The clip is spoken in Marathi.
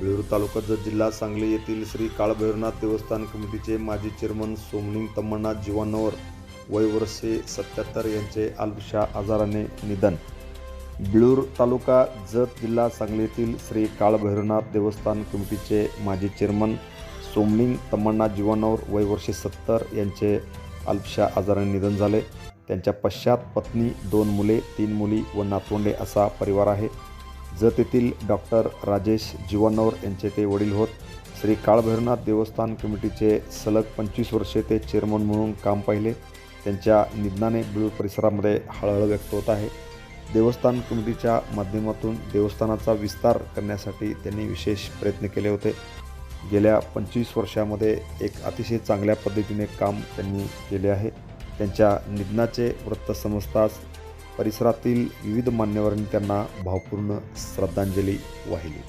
बेळूर तालुका जत जिल्हा सांगली येथील श्री काळभैरवनाथ देवस्थान कमिटीचे माजी चेअरमन सोमनिंग तम्मण्णा जीवानवर वय वर्षे सत्याहत्तर यांचे अल्पशा आजाराने निधन. बिळूर तालुका जत जिल्हा सांगली येथील श्री काळभैरवनाथ देवस्थान कमिटीचे माजी चेअरमन सोमलिंग तम्मण्णा जीवानवर वय वर्षे सत्तर यांचे अल्पशा आजाराने निधन झाले. त्यांच्या पश्चात पत्नी दोन मुले तीन मुली व नातवंडे असा परिवार आहे. जत येथील डॉक्टर राजेश जीवानवर यांचे ते वडील होत. श्री काळभैरवनाथ देवस्थान कमिटीचे सलग पंचवीस वर्षे ते चेअरमन म्हणून काम पाहिले. त्यांच्या निधनाने बिळू परिसरामध्ये हळहळ व्यक्त होत आहे. देवस्थान कमिटीच्या माध्यमातून देवस्थानाचा विस्तार करण्यासाठी त्यांनी विशेष प्रयत्न केले होते. गेल्या पंचवीस वर्षामध्ये एक अतिशय चांगल्या पद्धतीने काम त्यांनी केले आहे. त्यांच्या निधनाचे वृत्त समजताच परिसरातील विविध मान्यवरांनी त्यांना भावपूर्ण श्रद्धांजली वाहिली.